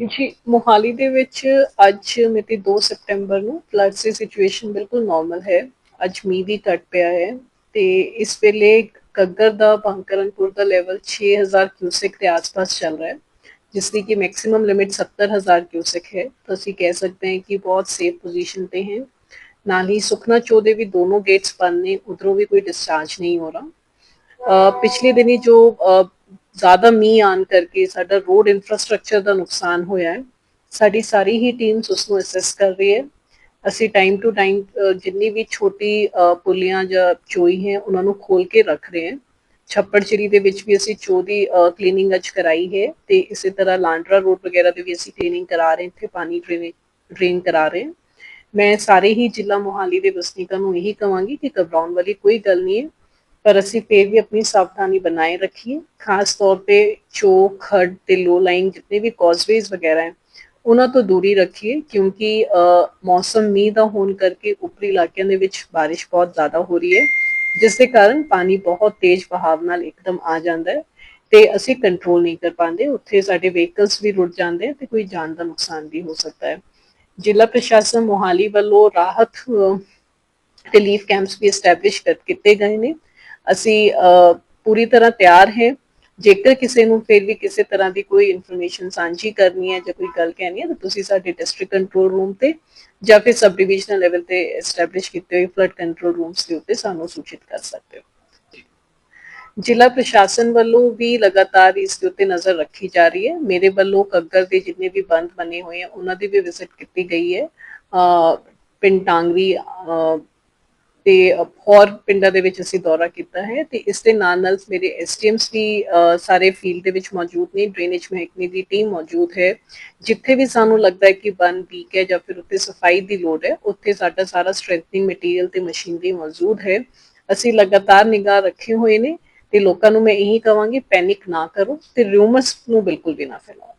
ਜੀ ਮੋਹਾਲੀ ਦੇ ਵਿੱਚ ਅੱਜ ਮਿਤੀ 2 ਸਤੰਬਰ ਨੂੰ ਫਲੱਡ ਦੀ ਸਿਚੁਏਸ਼ਨ ਬਿਲਕੁਲ ਨਾਰਮਲ ਹੈ। ਅੱਜ ਮੀਂਹ ਵੀ ਘਟ ਪਿਆ ਹੈ ਤੇ ਇਸ ਵੇਲੇ ਕੱਗਰ ਦਾ ਬੰਕਰਨਪੁਰ ਦਾ ਲੈਵਲ 6000 ਕਿਊਸਿਕ ਦੇ ਆਸ-ਪਾਸ ਚੱਲ ਰਿਹਾ ਹੈ, ਜਿਸ ਦੀ ਕਿ ਮੈਕਸਿਮਮ ਲਿਮਿਟ 70000 ਕਿਊਸਿਕ ਹੈ। ਤਾਂ ਅਸੀਂ ਕਹਿ ਸਕਦੇ ਹਾਂ ਕਿ ਬਹੁਤ ਸੇਫ ਪੋਜੀਸ਼ਨ ਤੇ ਹੈ। ਨਾਲ ਹੀ ਸੁਖਨਾ ਚੋ ਦੇ ਵੀ ਦੋਨੋਂ ਗੇਟਸ ਬੰਦ ਨੇ, ਉਧਰੋਂ ਵੀ ਕੋਈ ਡਿਸਚਾਰਜ ਨਹੀਂ ਹੋ ਰਿਹਾ। ਪਿਛਲੇ ਦਿਨੀ ਜੋ ਜ਼ਿਆਦਾ ਮੀਂਹ ਆਣ ਕਰਕੇ ਸਾਡਾ ਰੋਡ ਇਨਫਰਾਸਟ੍ਰਕਚਰ ਦਾ ਨੁਕਸਾਨ ਹੋਇਆ ਹੈ। ਸਾਡੀ ਸਾਰੀ ਹੀ ਟੀਮਸ ਉਸ ਨੂੰ ਅਸੈਸ ਕਰ ਰਹੀ ਹੈ। ਅਸੀਂ ਟਾਈਮ ਟੂ ਟਾਈਮ ਜਿੰਨੀ ਵੀ ਛੋਟੀ ਪੁਲੀਆਂ ਜਾਂ ਚੋਈ ਹੈ, ਉਹਨਾਂ ਨੂੰ ਖੋਲ ਕੇ ਰੱਖ ਰਹੇ ਹਾਂ। ਛੱਪੜਚਿੜੀ ਦੇ ਵਿੱਚ ਵੀ ਅਸੀਂ ਚੋ ਦੀ ਕਲੀਨਿੰਗ ਅੱਜ ਕਰਾਈ ਹੈ ਤੇ ਇਸੇ ਤਰ੍ਹਾਂ ਲਾਂਡਰਾ ਰੋਡ ਵਗੈਰਾ ਦੇ ਵੀ ਅਸੀਂ ਕਲੀਨਿੰਗ ਕਰਾ ਰਹੇ ਹਾਂ, ਇੱਥੇ ਪਾਣੀ ਡਰੇਨ ਡਰੇਨ ਕਰਾ ਰਹੇ ਹਾਂ। ਮੈਂ ਸਾਰੇ ਹੀ ਜ਼ਿਲ੍ਹਾ ਮੋਹਾਲੀ ਦੇ ਵਸਨੀਕਾਂ ਨੂੰ ਇਹੀ ਕਹਾਂਗੀ ਕਿ ਘਬਰਾਉਣ ਵਾਲੀ ਕੋਈ ਗੱਲ ਨਹੀਂ ਹੈ। ਪਰ ਅਸੀਂ ਫੇਰ ਵੀ ਆਪਣੀ ਸਾਵਧਾਨੀ ਬਣਾਏ ਰੱਖੀਏ। ਖਾਸ ਤੌਰ ਤੇ ਚੋਕ, ਖੱਡ ਤੇ ਲੋ ਲਾਈਨ ਜਿੰਨੇ ਵੀ ਕੌਜ਼ਵੇਜ਼ ਵਗੈਰਾ ਹੈ, ਉਹਨਾਂ ਤੋਂ ਦੂਰੀ ਰੱਖੀਏ ਕਿਉਂਕਿ ਮੌਸਮ ਮੀਂਹ ਦਾ ਹੋਣ ਕਰਕੇ ਉੱਪਰੀ ਇਲਾਕਿਆਂ ਦੇ ਵਿੱਚ ਬਾਰਿਸ਼ ਬਹੁਤ ਜ਼ਿਆਦਾ ਹੋ ਰਹੀ ਹੈ, ਜਿਸ ਦੇ ਕਾਰਨ ਪਾਣੀ ਬਹੁਤ ਤੇਜ਼ ਵਹਾਅ ਨਾਲ ਇੱਕਦਮ ਆ ਜਾਂਦਾ ਹੈ ਤੇ ਅਸੀਂ ਕੰਟਰੋਲ ਨਹੀਂ ਕਰ ਪਾਉਂਦੇ। ਉੱਥੇ ਸਾਡੇ ਵਹੀਕਲਸ ਵੀ ਰੁੜ ਜਾਂਦੇ ਆ ਤੇ ਕੋਈ ਜਾਨ ਦਾ ਨੁਕਸਾਨ ਵੀ ਹੋ ਸਕਦਾ ਹੈ। ਜ਼ਿਲ੍ਹਾ ਪ੍ਰਸ਼ਾਸਨ ਮੋਹਾਲੀ ਵੱਲੋਂ ਰਾਹਤ ਰਿਲੀਫ ਕੈਂਪਸ ਵੀ ਐਸਟੈਬਲਿਸ਼ ਕੀਤੇ ਗਏ ਨੇ। ਅਸੀਂ ਪੂਰੀ ਤਰ੍ਹਾਂ ਤਿਆਰ ਹੈ। ਜੇਕਰ ਕਿਸੇ ਨੂੰ ਫਿਰ ਵੀ ਕਿਸੇ ਤਰ੍ਹਾਂ ਦੀ ਕੋਈ ਇਨਫੋਰਮੇਸ਼ਨ ਸਾਂਝੀ ਕਰਨੀ ਹੈ ਜਾਂ ਕੋਈ ਗੱਲ ਕਹਿਣੀ ਹੈ ਤਾਂ ਤੁਸੀਂ ਸਾਡੇ ਡਿਸਟ੍ਰਿਕਟ ਕੰਟਰੋਲ ਰੂਮ ਤੇ ਜਾਂ ਫਿਰ ਸਬ ਡਿਵੀਜ਼ਨਲ ਲੈਵਲ ਤੇ ਐਸਟੈਬਲਿਸ਼ ਕੀਤੇ ਹੋਏ ਫਲੱਡ ਕੰਟਰੋਲ ਰੂਮਸ ਦੇ ਉੱਤੇ ਸਾਨੂੰ ਸੂਚਿਤ ਕਰ ਸਕਦੇ ਹੋ। ਜ਼ਿਲ੍ਹਾ ਪ੍ਰਸ਼ਾਸਨ ਵੱਲੋਂ ਵੀ ਲਗਾਤਾਰ ਇਸ ਦੇ ਉੱਤੇ ਨਜ਼ਰ ਰੱਖੀ ਜਾ ਰਹੀ ਹੈ। ਮੇਰੇ ਵੱਲੋਂ ਕੱਗਰ ਦੇ ਜਿੰਨੇ ਵੀ ਬੰਦ ਬਣੇ ਹੋਏ ਆ ਉਹਨਾਂ ਦੀ ਵੀ ਵਿਜ਼ਿਟ ਕੀਤੀ ਗਈ ਹੈ। ਅ, ਪਿੰਡ ਟਾਂਗਰੀ ਤੇ ਹੋਰ ਪਿੰਡਾਂ ਦੇ ਵਿੱਚ ਅਸੀਂ ਦੌਰਾ ਕੀਤਾ ਹੈ ਤੇ ਇਸ ਦੇ ਨਾਲ ਨਾਲ ਮੇਰੇ ਐਸਟੀਐਮਸ ਵੀ ਸਾਰੇ ਫੀਲਡ ਦੇ ਵਿੱਚ ਮੌਜੂਦ ਨੇ ਡਰੇਨੇਜ ਮਹਿਕਮੇ ਦੀ ਟੀਮ ਮੌਜੂਦ ਹੈ। ਜਿੱਥੇ ਵੀ ਸਾਨੂੰ ਲੱਗਦਾ ਹੈ ਕਿ ਬਨ ਵੀਕ ਹੈ ਜਾਂ ਫਿਰ ਉੱਥੇ ਸਫ਼ਾਈ ਦੀ ਲੋੜ ਹੈ, ਉੱਥੇ ਸਾਡਾ ਸਾਰਾ ਸਟਰੈਂਥਨਿੰਗ ਮਟੀਰੀਅਲ ਤੇ ਮਸ਼ੀਨਰੀ ਮੌਜੂਦ ਹੈ। ਅਸੀਂ ਲਗਾਤਾਰ ਨਿਗਾਹ ਰੱਖੇ ਹੋਏ ਨੇ ਤੇ ਲੋਕਾਂ ਨੂੰ ਮੈਂ ਇਹੀ ਕਹਾਂਗੀ ਪੈਨਿਕ ਨਾ ਕਰੋ ਤੇ ਰਿਊਮਰਸ ਨੂੰ ਬਿਲਕੁਲ ਵੀ ਨਾ ਫੈਲਾਓ।